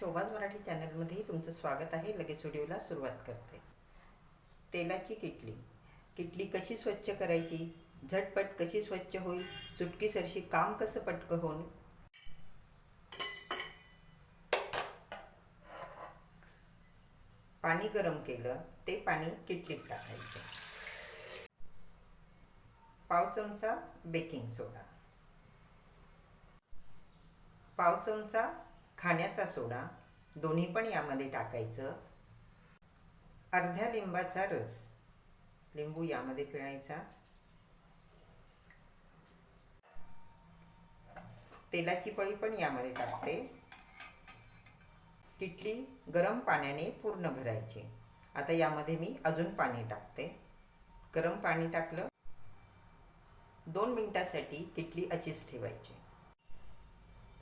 शोभाज मराठी चॅनलमध्येही तुमचं स्वागत आहे. लगेच व्हिडिओला सुरुवात करते. तेलाची किटली. किटली कशी स्वच्छ करायची? झटपट कशी स्वच्छ होईल? चुटकीसरशी काम कसं पटकं होऊन? पाणी गरम केलं ते पाणी किटलीत टाकायचं. पाव चमचा बेकिंग सोडा. पाव चमचा खाण्याचा सोडा दोन्ही पण यामध्ये टाकायचं. अर्ध्या लिंबाचा रस. लिंबू यामध्ये पिळायचा. तेलाची पळी पण यामध्ये टाकते. किटली गरम पाण्याने पूर्ण भरायची. आता यामध्ये मी अजून पाणी टाकते. गरम पाणी टाकलं. दोन मिनिटासाठी किटली अशीच ठेवायची.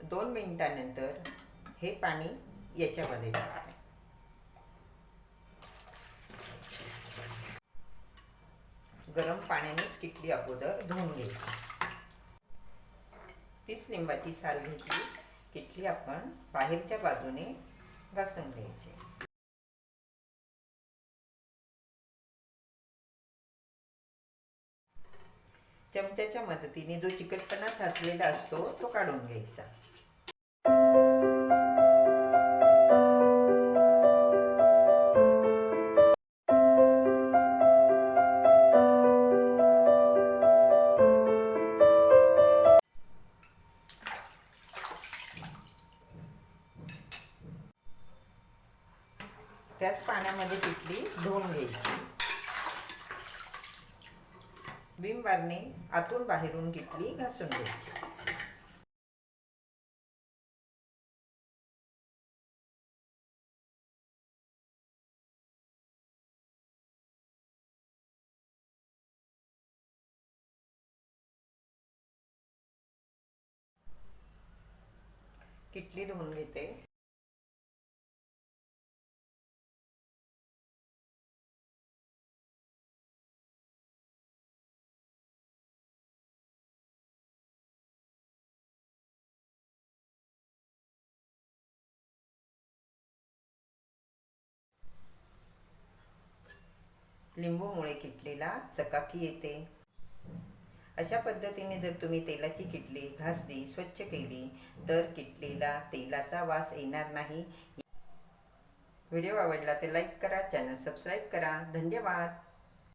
दोन मिनिटानंतर हे पाणी याच्यामध्ये टाकते गरम पाण्यानेच किटली अगोदर धुवून घ्यायची. तीच लिंबाची साल घेतली किटली आपण बाहेरच्या बाजूने घासून घ्यायची. चमच्याच्या मदतीने जो चिकटपणा साचलेला असतो तो काढून घ्यायचा. त्याच पाण्यामध्ये पिठली धुवून घ्यायची. विम आतून बाहेरून किटली घासून घ्यायची. किटली धुवून घेते. लिंबूमुळे किटलीला चकाकी येते. अशा पद्धतीने जर तुम्ही तेलाची किटली घासली स्वच्छ केली तर किटलीला तेलाचा वास येणार नाही. व्हिडिओ आवडला तर लाईक करा चॅनल सबस्क्राईब करा. धन्यवाद.